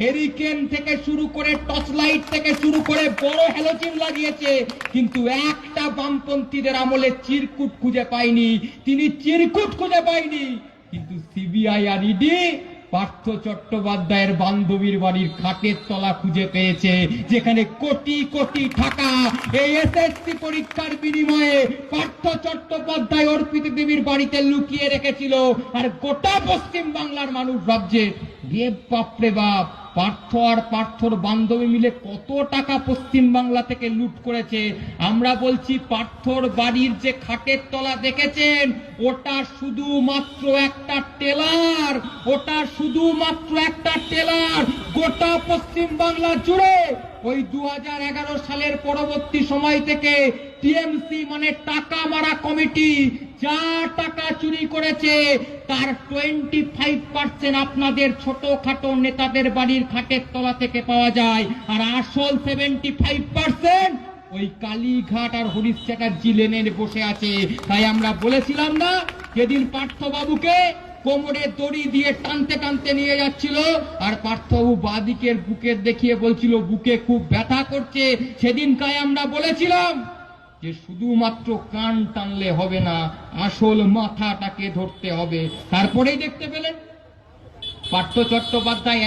Hurricane থেকে শুরু করে টর্চ লাইট থেকে শুরু করে বড় হ্যালোজিন লাগিয়েছে, কিন্তু একটা বামপন্থীদের আমলে চিরকুট খুঁজে পায়নি। তিনি চিরকুট খুঁজে পায়নি। কিন্তু সিবিআই আর ইডি পার্থ চট্টোপাধ্যায়ের বান্ধবীর বাড়ির খাটের তলা খুঁজে পেয়েছে, যেখানে কোটি কোটি টাকা এই এসএসসি পরীক্ষার বিনিময়ে পার্থ চট্টোপাধ্যায় অর্পিত দেবীর বাড়িতে লুকিয়ে রেখেছিল, আর গোটা পশ্চিম বাংলার মানুষ ভাবছে রে বাপরে বাপ, পার্থ আর পার্থর বান্ধবী মিলে কত টাকা পশ্চিম বাংলা থেকে লুট করেছে? আমরা বলছি পার্থর বাড়ির যে খাটের তলা দেখেছেন, ওটা শুধুমাত্র একটা টেলার, ওটা শুধুমাত্র একটা টেলার, গোটা পশ্চিম বাংলা জুড়ে। ওই দু হাজার এগারো সালের পরবর্তী সময় থেকে টিএমসি মানে টাকা মারা কমিটি যা টাকা চুরি করেছে, তার টোয়েন্টি ফাইভ পার্সেন্ট আপনাদের ছোটখাটো নেতাদের বাড়ির খাটের তলা থেকে পাওয়া যায়। আর আসল সেভেন্টি ফাইভ পার্সেন্ট ওই কালীঘাট আর হরিশ চ্যাটার্জি লেনের বসে আছে। তাই আমরা বলেছিলাম না, যেদিন পার্থবাবুকে কোমরে দড়ি দিয়ে টানতে টানতে নিয়ে যাচ্ছিল, আর পার্থবাবু বাদিকের বুকের দেখিয়ে বলছিল, বুকে খুব ব্যথা করছে। সেদিনকায় আমরা বলেছিলাম যে শুধুমাত্র কান টানলে হবে না, আসল মাথাটাকে ধরতে হবে। তারপরেই দেখতে পেলেন। পার্থ চট্টোপাধ্যায়